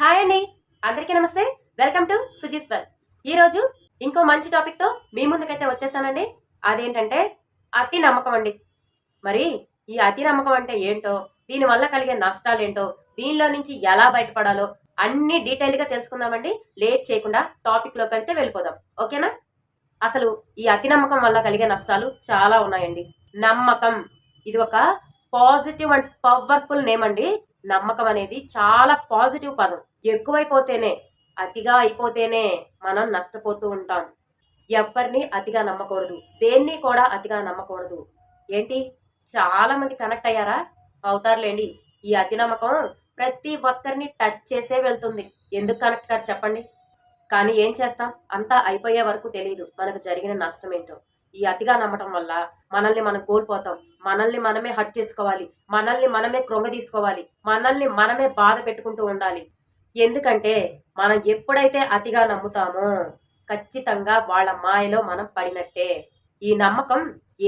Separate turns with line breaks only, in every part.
Hi అండి అందరికీ నమస్తే. వెల్కమ్ టు సుజీస్వర్ ఈరోజు ఇంకో మంచి టాపిక్తో మీ ముందుకైతే వచ్చేసానండి. అదేంటంటే అతి నమ్మకం అండి. మరి ఈ అతి నమ్మకం అంటే ఏంటో దీనివల్ల కలిగే నష్టాలు ఏంటో దీనిలో నుంచి ఎలా బయటపడాలో అన్ని డీటెయిల్గా తెలుసుకుందామండి. లేట్ చేయకుండా టాపిక్లోకి అయితే వెళ్ళిపోదాం. ఓకేనా అసలు ఈ అతి నమ్మకం వల్ల కలిగే నష్టాలు చాలా ఉన్నాయండి. నమ్మకం. ఇది ఒక పాజిటివ్ అండ్ పవర్ఫుల్ నేమ్ అండి. నమ్మకం అనేది చాలా పాజిటివ్ పదం. ఎక్కువైపోతేనే అతిగా అయిపోతేనే మనం నష్టపోతూ ఉంటాం. ఎవరిని అతిగా నమ్మకూడదు. దేన్ని కూడా అతిగా నమ్మకూడదు. ఏంటి? చాలామంది కనెక్ట్ అయ్యారా? అవుతారులేండి. ఈ అతి నమ్మకం ప్రతి ఒక్కరిని టచ్ చేసే వెళ్తుంది. ఎందుకు కనెక్ట్ గారు చెప్పండి? కానీ ఏం చేస్తాం? అంతా అయిపోయే వరకు తెలియదు మనకు జరిగిన నష్టం ఏంటో ఈ అతిగా నమ్మటం వల్ల మనల్ని మనం కోల్పోతాం. మనల్ని మనమే హట్ చేసుకోవాలి. మనల్ని మనమే కృంగ తీసుకోవాలి మనల్ని మనమే బాధ పెట్టుకుంటూ ఉండాలి. ఎందుకంటే మనం ఎప్పుడైతే అతిగా నమ్ముతామో ఖచ్చితంగా వాళ్ళ మాయలో మనం పడినట్టే. ఈ నమ్మకం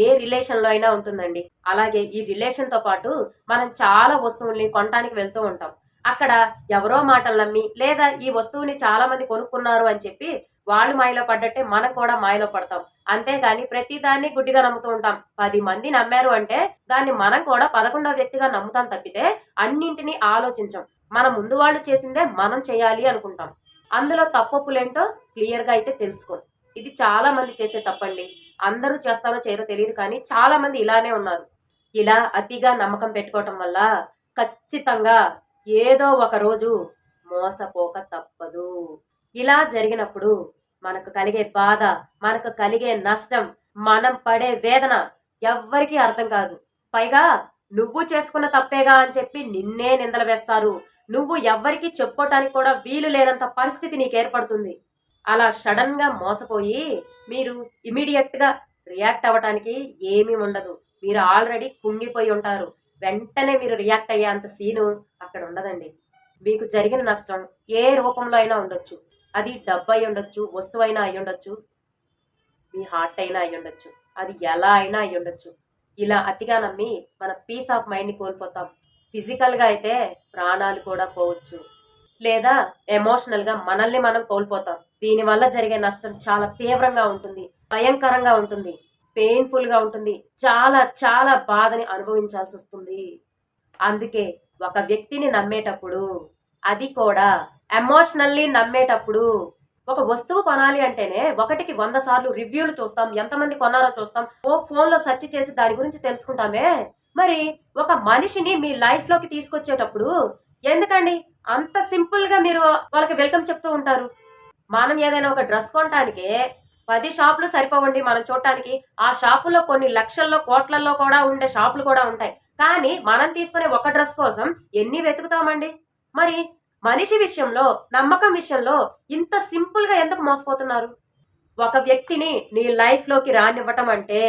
ఏ రిలేషన్లో అయినా ఉంటుందండి. అలాగే ఈ రిలేషన్తో పాటు మనం చాలా వస్తువుల్ని కొనడానికి వెళ్తూ ఉంటాం. అక్కడ ఎవరో మాటలు నమ్మి లేదా ఈ వస్తువుని చాలామంది కొనుక్కున్నారు అని చెప్పి వాళ్ళు మాయలో పడ్డట్టే మనం కూడా మాయలో పడతాం. అంతేగాని ప్రతి దాన్ని గుడ్డిగా నమ్ముతూ ఉంటాం. పది మంది నమ్మారు అంటే దాన్ని మనం కూడా పదకొండవ వ్యక్తిగా నమ్ముతాం తప్పితే అన్నింటినీ ఆలోచించం. మన ముందు వాళ్ళు చేసిందే మనం చేయాలి అనుకుంటాం. అందులో తప్పప్పులేంటో క్లియర్గా అయితే తెలుసుకో. ఇది చాలా మంది చేసే తప్పండి. అందరూ చేస్తారో చేయరో తెలియదు కానీ చాలా మంది ఇలానే ఉన్నారు. ఇలా అతిగా నమ్మకం పెట్టుకోవటం వల్ల ఖచ్చితంగా ఏదో ఒక రోజు మోసపోక తప్పదు. ఇలా జరిగినప్పుడు మనకు కలిగే బాధ మనకు కలిగే నష్టం మనం పడే వేదన ఎవ్వరికీ అర్థం కాదు. పైగా నువ్వు చేసుకున్న తప్పేగా అని చెప్పి నిన్నే నిందలు వేస్తారు. నువ్వు ఎవ్వరికి చెప్పుకోవటానికి కూడా వీలు లేనంత పరిస్థితి నీకు ఏర్పడుతుంది. అలా సడన్గా మోసపోయి మీరు ఇమీడియట్గా రియాక్ట్ అవ్వటానికి ఏమీ ఉండదు. మీరు ఆల్రెడీ కుంగిపోయి ఉంటారు. వెంటనే మీరు రియాక్ట్ అయ్యే అంత సీను అక్కడ ఉండదండి. మీకు జరిగిన నష్టం ఏ రూపంలో అయినా ఉండొచ్చు. అది డబ్బు అయి ఉండొచ్చు వస్తువు అయినా అయి ఉండొచ్చు మీ హార్ట్ అయినా అయి ఉండొచ్చు అది ఎలా అయినా అయి ఉండొచ్చు. ఇలా అతిగా నమ్మి మన పీస్ ఆఫ్ మైండ్ని కోల్పోతాం. ఫిజికల్గా అయితే ప్రాణాలు కూడా పోవచ్చు. లేదా ఎమోషనల్గా మనల్ని మనం కోల్పోతాం. దీనివల్ల జరిగే నష్టం చాలా తీవ్రంగా ఉంటుంది భయంకరంగా ఉంటుంది పెయిన్ఫుల్గా ఉంటుంది. చాలా చాలా బాధని అనుభవించాల్సి వస్తుంది అందుకే ఒక వ్యక్తిని నమ్మేటప్పుడు అది కూడా ఎమోషనల్లీ నమ్మేటప్పుడు ఒక వస్తువు కొనాలి అంటేనే ఒకటికి వంద సార్లు రివ్యూలు చూస్తాం ఎంతమంది కొన్నారో చూస్తాం ఓ ఫోన్లో సెర్చ్ చేసి దాని గురించి తెలుసుకుంటామే. మరి ఒక మనిషిని మీ లైఫ్లోకి తీసుకొచ్చేటప్పుడు ఎందుకండి అంత సింపుల్గా మీరు వాళ్ళకి వెల్కమ్ చెప్తూ ఉంటారు? మనం ఏదైనా ఒక డ్రెస్ కొనటానికి పది షాపులు సరిపోవండి మనం చూడటానికి. ఆ షాపులో కొన్ని లక్షల్లో కోట్లలో కూడా ఉండే షాపులు కూడా ఉంటాయి. కానీ మనం తీసుకునే ఒక డ్రెస్ కోసం ఎన్ని వెతుకుతామండి? మరి మనిషి విషయంలో నమ్మకం విషయంలో ఇంత సింపుల్గా ఎందుకు మోసపోతున్నారు? ఒక వ్యక్తిని నీ లైఫ్లోకి రానివ్వటం అంటే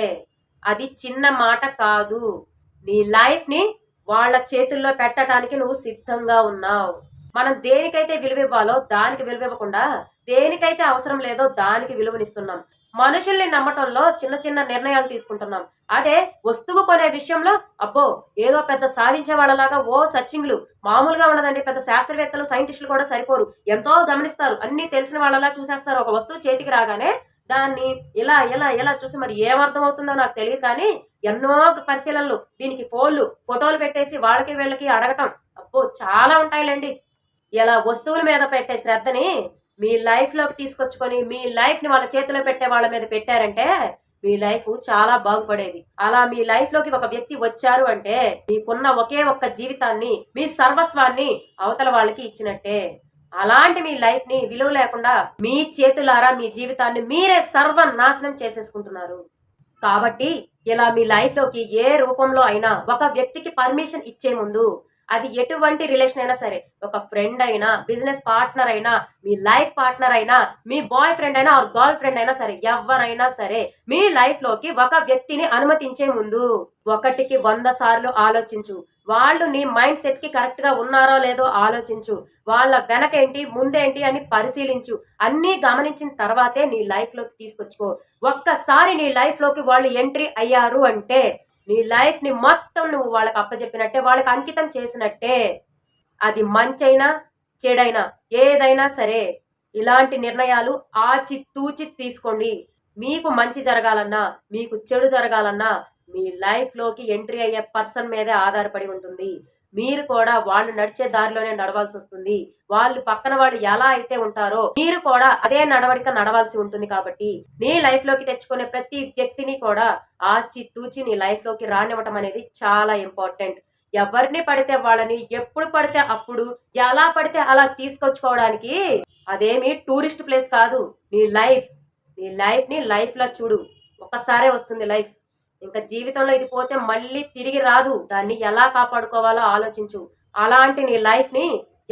అది చిన్న మాట కాదు. నీ లైఫ్ని వాళ్ళ చేతుల్లో పెట్టడానికి నువ్వు సిద్ధంగా ఉన్నావు. మనం దేనికైతే విలువ ఇవ్వాలో దానికి విలువ ఇవ్వకుండా దేనికైతే అవసరం లేదో దానికి విలువనిస్తున్నాం. మనుషుల్ని నమ్మటంలో చిన్న చిన్న నిర్ణయాలు తీసుకుంటున్నాం. అదే వస్తువు కొనే విషయంలో అబ్బో ఏదో పెద్ద సాధించే వాళ్ళలాగా ఓ సర్చింగ్లు మామూలుగా ఉన్నదండి పెద్ద శాస్త్రవేత్తలు సైంటిస్టులు కూడా సరిపోరు. ఎంతో గమనిస్తారు. అన్ని తెలిసిన వాళ్ళలా చూసేస్తారు. ఒక వస్తువు చేతికి రాగానే దాన్ని ఇలా ఇలా ఇలా చూసి మరి ఏమర్థం అవుతుందో నాకు తెలియదు కానీ ఎన్నో పరిశీలనలు. దీనికి ఫోన్లు ఫోటోలు పెట్టేసి వాళ్ళకి వీళ్ళకి అడగటం. అబ్బో చాలా ఉంటాయిలేండి. ఇలా వస్తువుల మీద పెట్టే శ్రద్ధని మీ లైఫ్లోకి తీసుకొచ్చుకొని మీ లైఫ్ని వాళ్ళ చేతిలో పెట్టే వాళ్ళ మీద పెట్టారంటే మీ లైఫ్ చాలా బాగుపడేది. అలా మీ లైఫ్లోకి ఒక వ్యక్తి వచ్చారు అంటే మీకున్న ఒకే ఒక్క జీవితాన్ని మీ సర్వస్వాన్ని అవతల వాళ్ళకి ఇచ్చినట్టే. అలాంటి మీ లైఫ్ని విలువ లేకుండా మీ చేతులారా మీ జీవితాన్ని మీరే సర్వనాశనం చేసేసుకుంటున్నారు. కాబట్టి ఇలా మీ లైఫ్లోకి ఏ రూపంలో అయినా ఒక వ్యక్తికి పర్మిషన్ ఇచ్చే ముందు అది ఎటువంటి రిలేషన్ అయినా సరే ఒక ఫ్రెండ్ అయినా బిజినెస్ పార్ట్నర్ అయినా మీ లైఫ్ పార్ట్నర్ అయినా మీ బాయ్ ఫ్రెండ్ అయినా ఆర్ గర్ల్ ఫ్రెండ్ అయినా సరే ఎవరైనా సరే మీ లైఫ్లోకి ఒక వ్యక్తిని అనుమతించే ముందు ఒకటికి వంద సార్లు ఆలోచించు. వాళ్ళు నీ మైండ్ సెట్కి కరెక్ట్గా ఉన్నారో లేదో ఆలోచించు. వాళ్ళ వెనకేంటి ముందేంటి అని పరిశీలించు. అన్నీ గమనించిన తర్వాతే నీ లైఫ్లోకి తీసుకొచ్చుకో. ఒక్కసారి నీ లైఫ్లోకి వాళ్ళు ఎంట్రీ అయ్యారు అంటే నీ లైఫ్ని మొత్తం నువ్వు వాళ్ళకి అప్పచెప్పినట్టే వాళ్ళకి అంకితం చేసినట్టే. అది మంచైనా చెడైనా ఏదైనా సరే ఇలాంటి నిర్ణయాలు ఆచి తూచి తీసుకోండి. మీకు మంచి జరగాలన్నా మీకు చెడు జరగాలన్నా మీ లైఫ్లోకి ఎంట్రీ అయ్యే పర్సన్ మీదే ఆధారపడి ఉంటుంది. మీరు కూడా వాళ్ళు నడిచే దారిలోనే నడవాల్సి వస్తుంది. వాళ్ళు పక్కన వాళ్ళు ఎలా అయితే ఉంటారో మీరు కూడా అదే నడవడిక నడవాల్సి ఉంటుంది కాబట్టి నీ లైఫ్లోకి తెచ్చుకునే ప్రతి వ్యక్తిని కూడా ఆచి తూచి నీ లైఫ్లోకి రానివ్వటం అనేది చాలా ఇంపార్టెంట్ ఎవరిని పడితే వాళ్ళని ఎప్పుడు పడితే అప్పుడు ఎలా పడితే అలా తీసుకొచ్చుకోవడానికి అదేమి టూరిస్ట్ ప్లేస్ కాదు. నీ లైఫ్ నీ లైఫ్ని లైఫ్లో చూడు. ఒక్కసారే వస్తుంది లైఫ్ ఇంకా జీవితంలో ఇది పోతే మళ్ళీ తిరిగి రాదు. దాన్ని ఎలా కాపాడుకోవాలో ఆలోచించు. అలాంటి నీ లైఫ్ని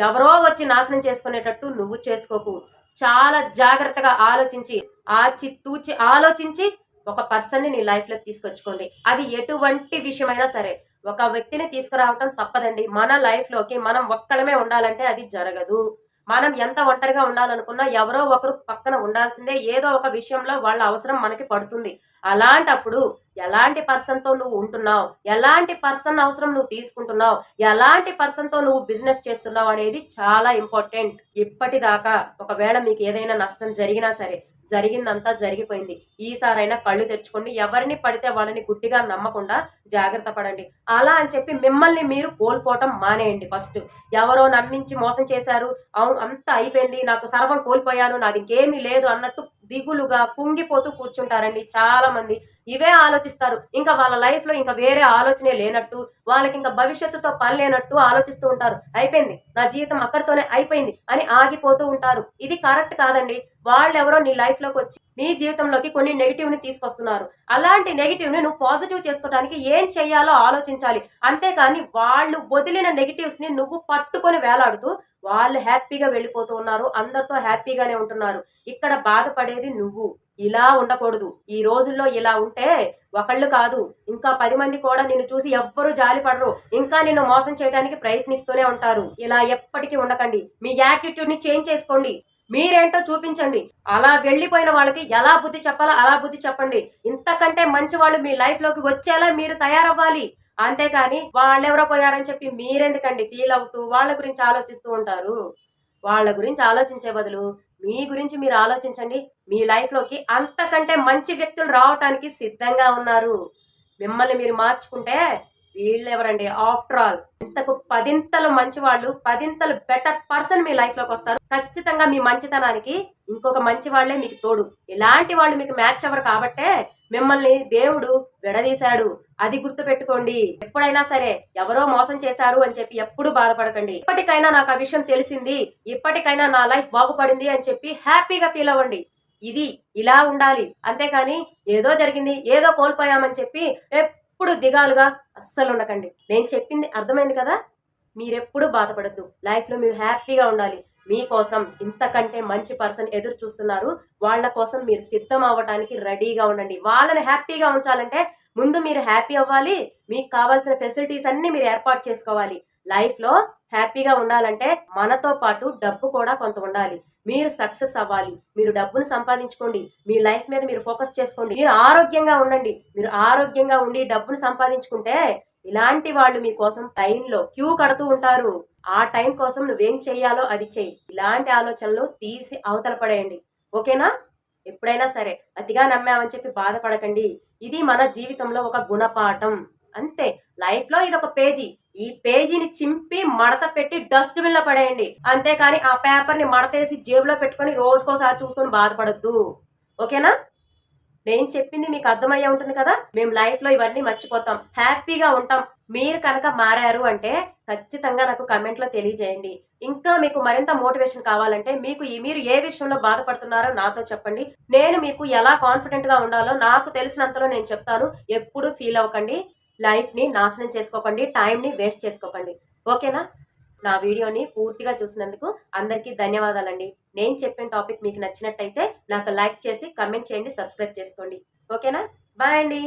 ఎవరో వచ్చి నాశనం చేసుకునేటట్టు నువ్వు చేసుకోకు. చాలా జాగ్రత్తగా ఆలోచించి ఆచి తూచి ఆలోచించి ఒక పర్సన్ని నీ లైఫ్లోకి తీసుకొచ్చుకోండి. అది ఎటువంటి విషయమైనా సరే ఒక వ్యక్తిని తీసుకురావటం తప్పదండి. మన లైఫ్లోకి మనం ఒక్కడమే ఉండాలంటే అది జరగదు. మనం ఎంత ఒంటరిగా ఉండాలనుకున్నా ఎవరో ఒకరు పక్కన ఉండాల్సిందే. ఏదో ఒక విషయంలో వాళ్ళ అవసరం మనకి పడుతుంది. అలాంటప్పుడు ఎలాంటి పర్సన్తో నువ్వు ఉంటున్నావు? ఎలాంటి పర్సన్ అవసరం నువ్వు తీసుకుంటున్నావు? ఎలాంటి పర్సన్తో నువ్వు బిజినెస్ చేస్తున్నావు అనేది చాలా ఇంపార్టెంట్. ఇప్పటిదాకా ఒకవేళ మీకు ఏదైనా నష్టం జరిగినా సరే జరిగిందంతా జరిగిపోయింది. ఈసారైనా కళ్ళు తెరుచుకోండి ఎవరిని పడితే వాళ్ళని గుడ్డిగా నమ్మకుండా జాగ్రత్త పడండి. అలా అని చెప్పి మిమ్మల్ని మీరు కోల్పోవటం మానేయండి ఫస్ట్. ఎవరో నమ్మించి మోసం చేశారు అవును అంతా అయిపోయింది నాకు సర్వం కోల్పోయాను నాది ఇంకేమీ లేదు అన్నట్టు దిగులుగా పుంగిపోతూ కూర్చుంటారండి చాలా మంది ఇవే ఆలోచిస్తారు. ఇంకా వాళ్ళ లైఫ్లో ఇంకా వేరే ఆలోచనే లేనట్టు వాళ్ళకి ఇంకా భవిష్యత్తుతో పని లేనట్టు ఆలోచిస్తూ ఉంటారు. అయిపోయింది. నా జీవితం అక్కడితోనే అయిపోయింది అని ఆగిపోతూ ఉంటారు. ఇది కరెక్ట్ కాదండి. వాళ్ళెవరో నీ లైఫ్లోకి వచ్చి నీ జీవితంలోకి కొన్ని నెగిటివ్ని తీసుకొస్తున్నారు. అలాంటి నెగిటివ్ని నువ్వు పాజిటివ్ చేసుకోవడానికి ఏం చేయాలో ఆలోచించాలి. అంతేకాని వాళ్ళు వదిలిన నెగిటివ్స్ని నువ్వు పట్టుకొని వేలాడుతూ వాళ్ళు హ్యాపీగా వెళ్ళిపోతూ ఉన్నారు అందరితో హ్యాపీగానే ఉంటున్నారు. ఇక్కడ బాధపడేది నువ్వు. ఇలా ఉండకూడదు. ఈ రోజుల్లో ఇలా ఉంటే ఒకళ్ళు కాదు ఇంకా పది మంది కూడా నిన్ను చూసి ఎవ్వరూ జాలిపడరు ఇంకా నిన్ను మోసం చేయడానికి ప్రయత్నిస్తూనే ఉంటారు. ఇలా ఎప్పటికీ ఉండకండి. మీ యాటిట్యూడ్ని చేంజ్ చేసుకోండి. మీరేంటో చూపించండి. అలా వెళ్ళిపోయిన వాళ్ళకి ఎలా బుద్ధి చెప్పాలో అలా బుద్ధి చెప్పండి. ఇంతకంటే మంచి వాళ్ళు మీ లైఫ్లోకి వచ్చేలా మీరు తయారవ్వాలి. అంతేకాని వాళ్ళెవరో పోయారని చెప్పి మీరెందుకండి ఫీల్ అవుతూ వాళ్ళ గురించి ఆలోచిస్తూ ఉంటారు? వాళ్ళ గురించి ఆలోచించే బదులు మీ గురించి మీరు ఆలోచించండి. మీ లైఫ్లోకి అంతకంటే మంచి వ్యక్తులు రావటానికి సిద్ధంగా ఉన్నారు. మిమ్మల్ని మీరు మార్చుకుంటే వీళ్ళెవరండి? ఆఫ్టర్ ఆల్ ఇంతకు పదింతలు మంచి వాళ్ళు పదింతలు బెటర్ పర్సన్ మీ లైఫ్లోకి వస్తారు. ఖచ్చితంగా మీ మంచితనానికి ఇంకొక మంచి వాళ్ళే మీకు తోడు. ఇలాంటి వాళ్ళు మీకు మ్యాచ్ అవ్వరు కాబట్టే మిమ్మల్ని దేవుడు విడదీశాడు. అది గుర్తుపెట్టుకోండి. ఎప్పుడైనా సరే ఎవరో మోసం చేశారు అని చెప్పి ఎప్పుడు బాధపడకండి. ఇప్పటికైనా నాకు ఆ విషయం తెలిసింది. ఇప్పటికైనా నా లైఫ్ బాగుపడింది అని చెప్పి హ్యాపీగా ఫీల్ అవ్వండి. ఇది ఇలా ఉండాలి. అంతేకాని ఏదో జరిగింది ఏదో కోల్పోయామని చెప్పి ఎప్పుడు దిగాలుగా అస్సలు ఉండకండి. నేను చెప్పింది అర్థమైంది కదా? మీరెప్పుడు బాధపడద్దు. లైఫ్లో మీరు హ్యాపీగా ఉండాలి. మీకోసం ఇంతకంటే మంచి పర్సన్ ఎదురు చూస్తున్నారు. వాళ్ళ కోసం మీరు సిద్ధం అవ్వటానికి రెడీగా ఉండండి. వాళ్ళని హ్యాపీగా ఉంచాలంటే ముందు మీరు హ్యాపీ అవ్వాలి. మీకు కావాల్సిన ఫెసిలిటీస్ అన్ని మీరు ఏర్పాటు చేసుకోవాలి. లైఫ్లో హ్యాపీగా ఉండాలంటే మనతో పాటు డబ్బు కూడా కొంత ఉండాలి. మీరు సక్సెస్ అవ్వాలి. మీరు డబ్బును సంపాదించుకోండి. మీ లైఫ్ మీద మీరు ఫోకస్ చేసుకోండి. మీరు ఆరోగ్యంగా ఉండండి. మీరు ఆరోగ్యంగా ఉండి డబ్బును సంపాదించుకుంటే ఇలాంటి వాళ్ళు మీకోసం టైంలో క్యూ కడుతూ ఉంటారు. ఆ టైం కోసం నువ్వేం చెయ్యాలో అది చెయ్యి. ఇలాంటి ఆలోచనలు తీసి అవతల పడేయండి. ఓకేనా? ఎప్పుడైనా సరే అతిగా నమ్మామని చెప్పి బాధపడకండి. ఇది మన జీవితంలో ఒక గుణపాఠం. అంతే. లైఫ్లో ఇది ఒక పేజీ. ఈ పేజీని చింపి మడత పెట్టి డస్ట్బిన్లో పడేయండి. అంతేకాని ఆ పేపర్ని మడతేసి జేబులో పెట్టుకొని రోజుకోసారి చూసుకొని బాధపడద్దు. ఓకేనా? నేను చెప్పింది మీకు అర్థమయ్యే ఉంటుంది కదా? మేము లైఫ్లో ఇవన్నీ మర్చిపోతాం. హ్యాపీగా ఉంటాం. మీరు కనుక మారారు అంటే ఖచ్చితంగా నాకు కమెంట్లో తెలియజేయండి. ఇంకా మీకు మరింత మోటివేషన్ కావాలంటే మీకు మీరు ఏ విషయంలో బాధపడుతున్నారో నాతో చెప్పండి. నేను మీకు ఎలా కాన్ఫిడెంట్గా ఉండాలో నాకు తెలిసినంతలో నేను చెప్తాను. ఎప్పుడు ఫీల్ అవ్వకండి. లైఫ్ని నాశనం చేసుకోకండి. టైంని వేస్ట్ చేసుకోకండి. ఓకేనా? నా వీడియోని పూర్తిగా చూసినందుకు అందరికీ ధన్యవాదాలండి. నేను చెప్పిన టాపిక్ మీకు నచ్చినట్టయితే నాకు లైక్ చేసి కమెంట్ చేయండి సబ్స్క్రైబ్ చేసుకోండి. ఓకేనా? బాయ్ అండి.